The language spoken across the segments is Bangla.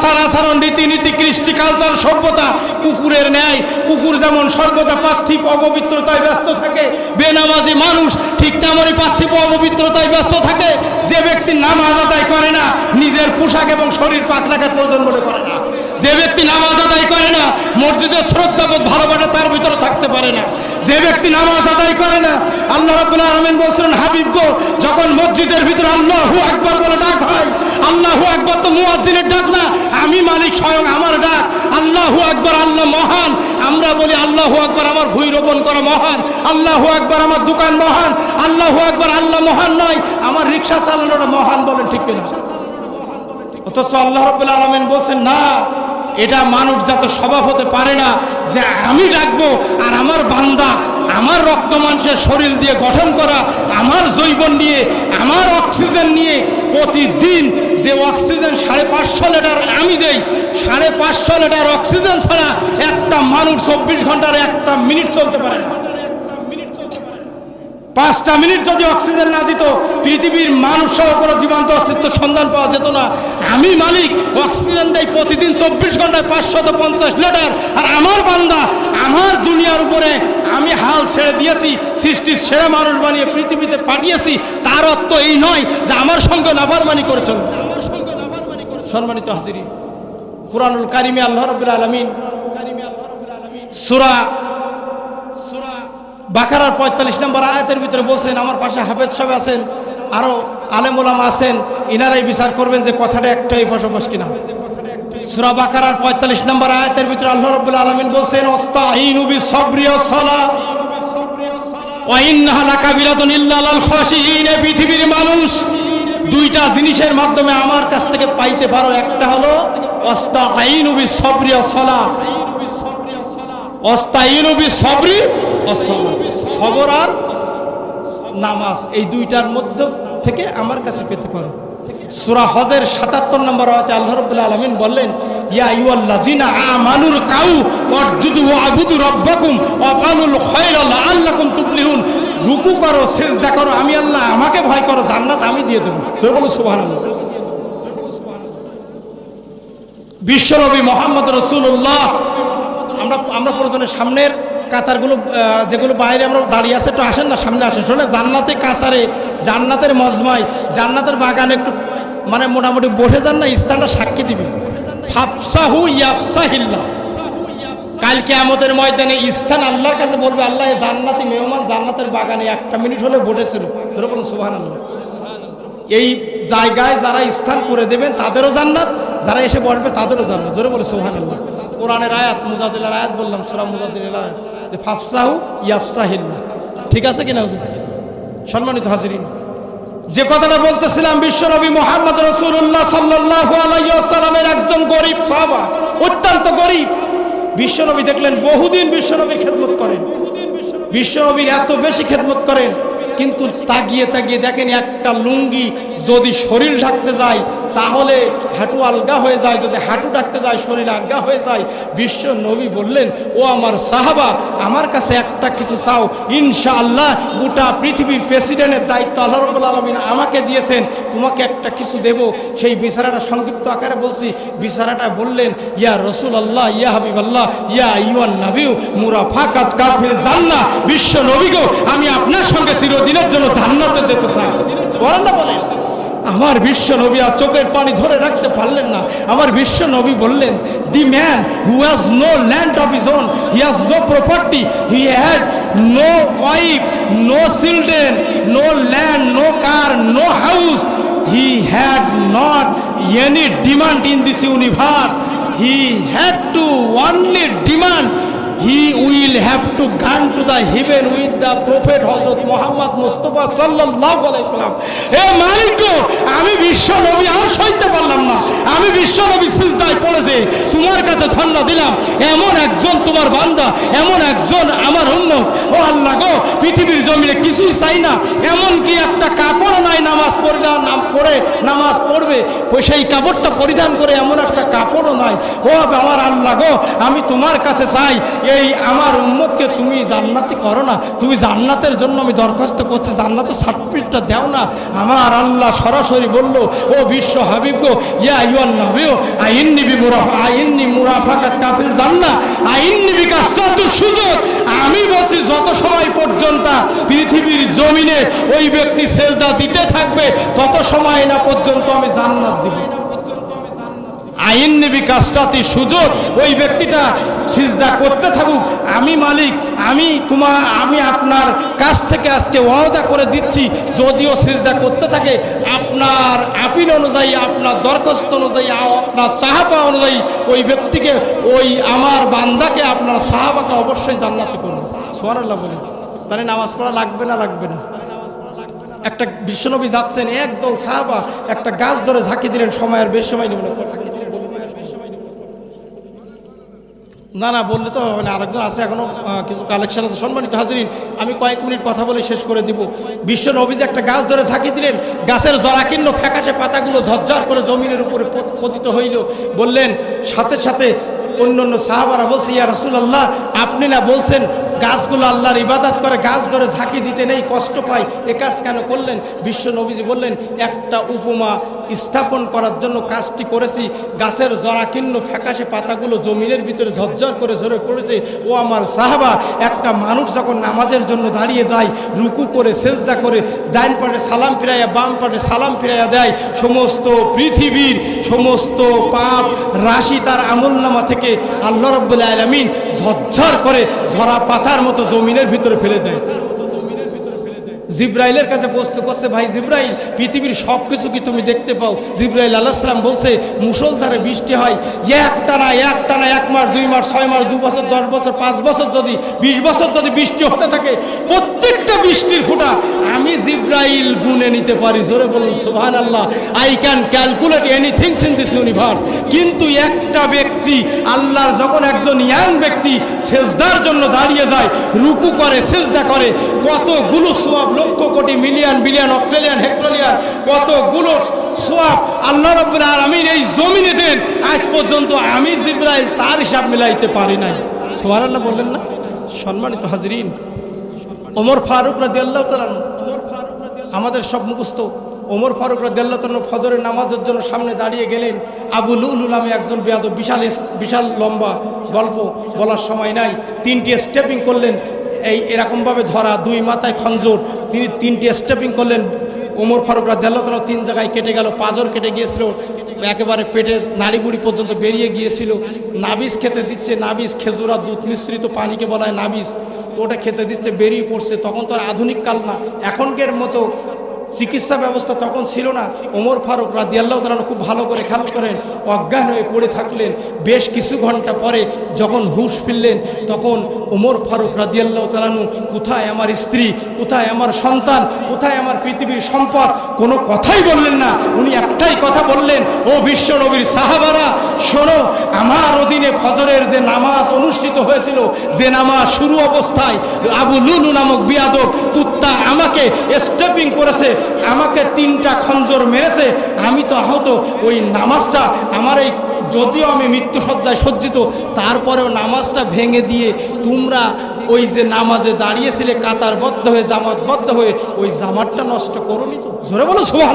আচার আচরণ, রীতিনীতি, কৃষ্টি কালচার সভ্যতা, কুকুরের ন্যায়, কুকুর যেমন সর্বদা পার্থিব, অপবিত্রতায় ব্যস্ত থাকে, বেনামাজি মানুষ ঠিক তেমনই পার্থিব, অপবিত্রতায় ব্যস্ত থাকে, যে ব্যক্তি নামাজ আদায় করে না, নিজের পোশাক এবং শরীর পাক রাখার প্রয়োজন মনে করে না। যে ব্যক্তি নামাজ আদায় করে না, মসজিদের শ্রদ্ধাবোধ, ভালোবাসা তার ভিতরে থাকতে পারে না। যে ব্যক্তি নামাজ আদায় করে না, আল্লাহ রাব্বুল আলামিন বলছিলেন, হাবিব গো, যখন মসজিদের ভিতরে আল্লাহু আকবার বলে ডাক হয়, আল্লাহু আকবার তো মুয়াজ্জিনের ডাক না, আমি মালিক স্বয়ং আমার ডাক, আল্লাহু আকবার, আল্লাহ মহান, আমরা বলি আল্লাহু আকবার, আমার ভুই রোপণ করা মহান, আল্লাহু আকবার, আমার দোকান মহান, আল্লাহু আকবার, আল্লাহ মহান নয়, আমার রিক্সা চালানোটা মহান বলেন ঠিক কিনা? অথচ আল্লাহ রব্বুল আলমিন বলছেন, না এটা মানুষ যাতে স্বভাব হতে পারে না যে আমি ডাকবো আর আমার বান্দা, আমার রক্ত মাংসের শরীর দিয়ে গঠন করা, আমার জৈবন নিয়ে, আমার অক্সিজেন নিয়ে প্রতিদিন যে অক্সিজেন সাড়ে পাঁচশো লিটার আমি দেই, সাড়ে পাঁচশো লিটার অক্সিজেন ছাড়া একটা মানুষ চব্বিশ ঘণ্টার একটা মিনিট চলতে পারে না। পাঁচটা মিনিট যদি অক্সিজেন না দিত, পৃথিবীর মানুষ সহ কোনো জীবন্ত অস্তিত্ব সন্ধান পাওয়া যেত না। আমি মালিক, অক্সিজেন দেয় প্রতিদিন চব্বিশ ঘন্টায় পাঁচশত পঞ্চাশ লিটার। আর আমার বান্দা, আমার দুনিয়ার উপরে আমি হাল ছেড়ে দিয়েছি, সৃষ্টির সেরা মানুষ বানিয়ে পৃথিবীতে পাঠিয়েছি। তার অর্থ এই নয় যে আমার সঙ্গে নাফারমানি করে চলবে সম্মানিত হাজিরি কুরআনুল কারিমে আল্লাহ রবুল্লা আলমিন সুরা সুরা বাকারার পঁয়তাল্লিশ নম্বর আয়াতের ভিতরে বলছেন, আমার পাশে হাফেজ সাহেব আছেন আরও আলেমুলামা আছেন, ইনারাই বিচার করবেন যে কথাটা একটাই বসবাস কিনা। সুরা বাকারার পঁয়তাল্লিশ নম্বর আয়াতের ভিতরে আল্লাহ রব্বুল আলমিন বলছেন সলা পৃথিবীর মানুষ, দুইটা জিনিসের মাধ্যমে আমার কাছ থেকে পাইতে পারো, একটা হলো অস্তাহিনুবি সব্রিয় সলা সবরি আর নামাজ, এই দুইটার মধ্যে থেকে আমার কাছে পেতে পারো। সুরা হজের সাতাত্তর নম্বর আছে আল্লাহ রবুল্লা আলমিন বললেন, ইয়া ইউল্লাজিনা রুকু করো আমি আল্লাহ আমাকে ভয় করো, জান্নাত আমি দিয়ে দেবো। বিশ্বনবী মোহাম্মদ রসুল্লাহ আমরা আমরা প্রয়োজনের সামনের কাতারগুলো যেগুলো বাইরে আমরা দাঁড়িয়ে আছে, একটু আসেন না, সামনে আসেন। শোনেন, জান্নাতে কাতারে, জান্নাতের মজমায়, জান্নাতের বাগানে একটু মানে মোটামুটি বসে যান না, স্থানটা সাক্ষী দিবে। কালকে আমাদের ময়দানে স্থান আল্লাহর কাছে বলবে, আল্লাহ জান্নাতি মেহমান, জান্নাতের বাগানে একটা মিনিট হলে বসেছিল। ধরে সুহান আল্লাহ এই জায়গায় যারা স্থান করে দেবেন, তাদেরও জান্নাত, যারা এসে বসবে, তাদেরও জান্নাত। জোরে বলে সোহান আল্লাহ কোরআনের আয়াত মুজাদিল্লার আয়াত বললাম, সুরা মুজাদিল্লার আয়াত, যে ফাফসাহু ইয়াফসাহিল্লাহ। ঠিক আছে কিনা? সম্মানিত হাজিরিন, যে কথাটা বলতেছিলাম, বিশ্বনবী মোহাম্মদ রসুল্লাহ সাল্লাহ আলাইসালামের একজন গরিব সাহাবা, অত্যন্ত গরিব। বিশ্বনবী দেখলেন বহুদিন বিশ্বনবী খেদমত করেন। বিশ্বনবীর এত বেশি খেদমত করেন, কিন্তু তাগিয়ে তাকিয়ে দেখেন একটা লুঙ্গি যদি শরীর ঢাকতে যায় তাহলে হাঁটু আলগা হয়ে যায়, যদি হাঁটু ডাকতে যায়, শরীর আলগা হয়ে যায়। বিশ্ব নবী বললেন, ও আমার সাহাবা, আমার কাছে একটা কিছু চাও। ইনশাআল্লাহ গোটা পৃথিবীর প্রেসিডেন্টের দায়িত্ব আল্লাহ রবুল আলমিন আমাকে দিয়েছেন, তোমাকে একটা কিছু দেব। সেই বিচারাটা সংক্ষিপ্ত আকারে বলছি বিচারাটা বললেন, ইয়া রসুল আল্লাহ ইয়া হাবিব আল্লাহ ইয়া ইউয়ান নাবিউ মুরা ফাকাত কাফির জান্না বিশ্ব নবী গো, আমি আপনার সঙ্গে চিরদিনের জন্য জান্নাতে যেতে চাই। সুবহানাল্লাহ বলেন। আমার বিশ্ব নবী আর চোখের পানি ধরে রাখতে পারলেন না। আমার বিশ্ব নবী বললেন the man who has no land of his own he has no property he had no wife no children no land no car no house he had not any demand in this universe he had to only demand he will have to gone to the heaven with the prophet হজরত মোহাম্মদ মুস্তফা সাল্লাহ আলাইসালাম এ মালিক আমি বিশ্ব নবী, আর সইতে পারলাম না। আমি বিশ্ব নবী সিজদায় পড়েছে। তোমার কাছে ধন্য দিলাম। এমন একজন তোমার বান্দা, এমন একজন আমার অন্য ও আল্লাহ গো, পৃথিবীর জমিনে কিছুই চাই না। এমন কি একটা কাপড় নাই, নামাজ পড়লে নাম পড়ে, নামাজ পড়বে। সেই কাপড়টা পরিধান করে এমন একটা কাপড়ও নাই। ও আমার আল্লাহ গো, আমি তোমার কাছে চাই। এই আমার উম্মতকে তুমি জান্নাতি করো না। তুমি জান্নাতের জন্য আমি দরখাস্ত করছি, জান্নাতের সার্টিফিকেটটা দাও না। আমার আল্লাহ সরাসরি বলল, ও বিশ্ব হাবিব গো, ইয়া ইউয়ান নবিও আইন্নি বি মুরাফা মুরাফাকাত কাফিল জান্না আইন্নি বিকাশ তত সুযোগ আমি বলছি, যত সময় পর্যন্ত পৃথিবীর জমিনে ওই ব্যক্তি সেজদা দিতে থাকবে, তত সময় না পর্যন্ত আমি জান্নাত দিব। আইন নিবি কাজটাতে সুযোগ, ওই ব্যক্তিটা সিজদা করতে থাকুক। আমি মালিক, আমি তোমার, আমি আপনার কাছ থেকে আজকে ওয়াদা করে দিচ্ছি, যদিও সিজদা করতে থাকে, আপনার আপিল অনুযায়ী, আপনার দরখাস্ত অনুযায়ী আপনার চাহাপা অনুযায়ী, ওই ব্যক্তিকে, ওই আমার বান্দাকে, আপনার সাহাবাকে অবশ্যই জান্নাতি করুন। সোয়ারাল্লাহ বলে। তাহলে নামাজ পড়া লাগবে না লাগবে না? একটা বিশ্বনবী যাচ্ছেন, একদল সাহাবা একটা গাছ ধরে ঝাঁকি দিলেন, সময়ের বেশ সময় নেবেন না না বললে তো হবে না আরেকজন আছে এখনও আহ, কিছু কালেকশন আছে সম্মানিত হাজিরিন আমি কয়েক মিনিট কথা বলে শেষ করে দিব। বিশ্ব নবী যে একটা গাছ ধরে ঝাঁকি দিলেন গাছের জরাকীর্ণ ফ্যাকাশে পাতাগুলো ঝরঝর করে জমিনের উপরে পতিত হইল। বললেন সাথে সাথে অন্য অন্য সাহাবারা বলছে ইয়া রসুল্লাহ আপনি না বলছেন গাছগুলো আল্লাহর ইবাদত করে গাছ ধরে ঝাঁকি দিতে নেই কষ্ট পায় এ কাজ কেন করলেন? বিশ্ব নবীজি বললেন একটা উপমা স্থাপন করার জন্য কাজটি করেছি। গাছের জরাকীর্ণ ফ্যাকাশে পাতাগুলো জমিনের ভিতরে ঝরঝর করে ঝরে পড়েছে। ও আমার সাহাবা, একটা মানুষ যখন নামাজের জন্য দাঁড়িয়ে যায়, রুকু করে, সেজদা করে ডাইন পাটে সালাম ফিরাইয়া, বাম পাটে সালাম ফিরাইয়া দেয়, সমস্ত পৃথিবীর সমস্ত পাপ রাশি তার আমল নামা থেকে আল্লাহ রব্বুল আলমিন ঝরঝর করে, ঝরা পাতার মতো জমিনের ভিতরে ফেলে দেয়। জিব্রাইলের কাছে প্রশ্ন করছে, ভাই জিব্রাইল, পৃথিবীর সব কিছু কি তুমি দেখতে পাও? জিব্রাইল আলাহাম বলছে, মুসলধারে বৃষ্টি হয় একটা না একটা না এক মাস, দুই মাস, ছয় মাস, দু বছর, দশ বছর, পাঁচ বছর যদি, বিশ বছর যদি বৃষ্টি হতে থাকে প্রত্যেকটা বৃষ্টির ফোঁটা আমি জিব্রাইল গুনে নিতে পারি। জোরে বলুন সুবহান আল্লাহ I can calculate anythings in this universe কিন্তু একটা ব্যক্তি, আল্লাহর যখন একজন ইয়াং ব্যক্তি, সেজদার জন্য দাঁড়িয়ে যায়, রুকু করে, সেজদা করে, কতগুলো সোয়াব, lakh crore, million, billion Australian হেক্টোরিয়ান কতগুলো সোয়াব আল্লাহ রব্বুল আলামিন এই জমিনে দেন, আজ পর্যন্ত আমি জিব্রাইল তার হিসাব মিলাইতে পারি নাই। সোহার আল্লাহ বললেন না? সম্মানিত হাজরিন ওমর ফারুক রাজি আল্লাহ ওমর ফারুক আমাদের সব মুখস্থ। ওমর ফারুক রাজি আল্লাহ ফজরের নামাজের জন্য সামনে দাঁড়িয়ে গেলেন। আবু নামে একজন বেয়াদ বিশাল বিশাল লম্বা গল্প বলার সময় নাই। তিনটি স্টেপিং করলেন, এই এরকমভাবে ধরা, দুই মাথায় খঞ্জর। তিনি তিনটি স্টেপিং করলেন। ওমর ফারুক রাজ্লাহ তিন জায়গায় কেটে গেল, পাজর কেটে গিয়েছিল, একেবারে পেটের নাড়িবুড়ি পর্যন্ত বেরিয়ে গিয়েছিল। নাবিস খেতে দিচ্ছে নাবিস খেজুরা দুধ মিশ্রিত পানিকে বলা হয় নাবিস ওটা খেতে দিচ্ছে বেরিয়ে পড়ছে তখন তো আর আধুনিক কাল না। এখনকার মতো চিকিৎসা ব্যবস্থা তখন ছিল না। ওমর ফারুক রাজি আল্লাহ তালানো খুব ভালো করে খেয়াল করেন, অজ্ঞান হয়ে পড়ে থাকলেন। বেশ কিছু ঘণ্টা পরে যখন হুশ ফিরলেন, তখন ওমর ফারুক রাজি আল্লাহ তালানু কোথায় আমার স্ত্রী? কোথায় আমার সন্তান? কোথায় আমার পৃথিবীর সম্পদ? কোনো কথাই বললেন না। উনি একটাই কথা বললেন, ও বিশ্ব নবীর সাহাবারা, শোনো, আমার অধীনে ফজরের যে নামাজ অনুষ্ঠিত হয়েছিল, যে নামাজ শুরু অবস্থায় আবু লুলু নামক বিয়াদব কুত্তা আমাকে স্টেপিং করেছে আমাকে তিনটা খঞ্জর মেরেছে, আমি তো আহত। ওই নামাজটা আমার এই যদিও আমি মৃত্যুসজ্জায় সজ্জিত, তারপরেও নামাজটা ভেঙে দিয়ে তোমরা ওই যে নামাজে দাঁড়িয়েছিলে, কাতারবদ্ধ হয়ে, জামাতবদ্ধ হয়ে, ওই জামাতটা নষ্ট করোনি তো? জোরে বলো সুবাহ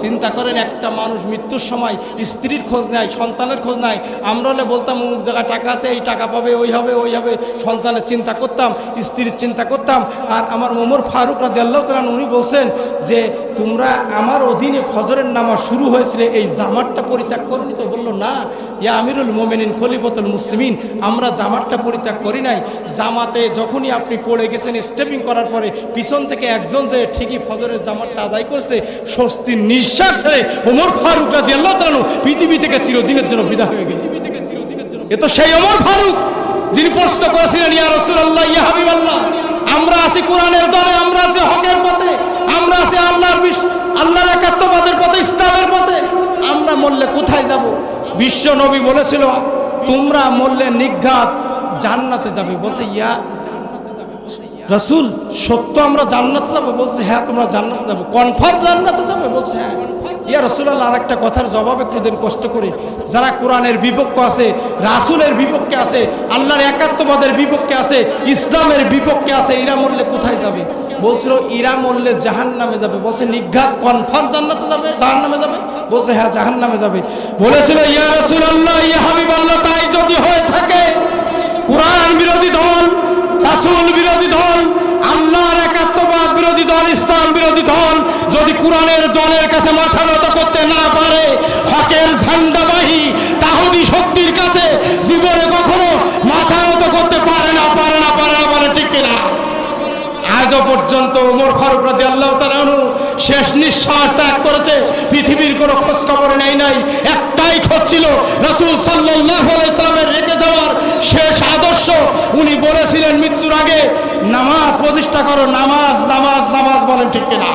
চিন্তা করেন, একটা মানুষ মৃত্যুর সময় স্ত্রীর খোঁজ নেয়, সন্তানের খোঁজ নেয়। আমরা হলে বলতাম, অমুক জায়গায় টাকা আছে, এই টাকা পাবে, ওই হবে ওই হবে। সন্তানের চিন্তা করতাম, স্ত্রীর চিন্তা করতাম। আর আমার মোমর ফারুক রাজি আল্লাহ তালান উনি বলছেন যে, তোমরা আমার অধীনে ফজরের নামা শুরু হয়েছিল, এই জামাতটা পরিত্যাগ করনি তো? বলল, না। ইয়া আমিরুল মোমেনিন খলিফতুল মুসলিমিন, আমরা জামাতটা পরিত্যাগ করি নাই। জামাতে যখনই আপনি পড়ে গেছেন স্টেপিং করার পরে পিছন থেকে একজন যে ঠিকই ফজরের জামাতটা আদায় করছে, স্বস্তির নিঃশ্বাস ছেড়ে ওমর ফারুক রাজি আল্লাহ তালানু পৃথিবী থেকে চিরদিনের জন্য বিদা হয়ে গেল এ তো সেই ওমর ফারুক, যিনি প্রশ্ন করেছিলেন, ইয়া রসুল আল্লাহ ইয়া হাবিব আল্লাহ আমরা আছি কোরআনের দলে, আমরা আছি হকের পথে, আমরা আছি আল্লাহর বিশ, আল্লাহর একাত্মবাদের পথে, ইসলামের পথে, আমরা মরলে কোথায় যাব? বিশ্ব নবী বলেছিল, তোমরা মরলে নিঘাত জান্নাতে যাবে। বলছে, ইয়া রসুল, সত্য আমরা জান্নাতে যাব? বলছে হ্যাঁ তোমরা জান্নাতে যাব। কনফার্ম জান্নাতে যাবে? বলছে হ্যাঁ। ইয়া রসুল্লাহ আর একটা কথার জবাব একটু দেন, কষ্ট করে। যারা কোরআনের বিপক্ষ আছে, রাসুলের বিপক্ষে আছে, আল্লাহর একাত্মবাদের বিপক্ষে আছে, ইসলামের বিপক্ষে আছে এরা মরলে কোথায় যাবে? বলছিল, ইরা মরলে জাহান নামে যাবে। বলছে, নিঘাত কনফার্ম জান্নাতে যাবে জাহান নামে যাবে? বলছে হ্যাঁ জাহান নামে যাবে। বলেছিল, ইয়া রসুল আল্লাহ ইয়া হাবিব আল্লাহ তাই যদি হয়ে থাকে, কোরআন বিরোধী দল রাসুল বিরোধী দল আল্লাহর একাত্মবাদ বিরোধী দল ইসলাম বিরোধী দল কোরআনের দলের কাছে মাথা নত করতে না পারে, হকের ঝান্ডাবাহী তাহদি শক্তির কাছে জীবনে কখনো মাথা নত করতে পারে না পারে না পারে না, পারে ঠিক কিনা? আজও পর্যন্ত ফারুক রাজি আল্লাহ তালু শেষ নিঃশ্বাস ত্যাগ করেছে, পৃথিবীর কোনো খোঁজ খবর নেই নাই একটাই খোঁজ ছিল রসুল সাল্লাহ ইসলামের রেখে যাওয়ার শেষ আদর্শ। উনি বলেছিলেন, মৃত্যুর আগে নামাজ প্রতিষ্ঠা করো, নামাজ নামাজ নামাজ, বলেন ঠিক কিনা?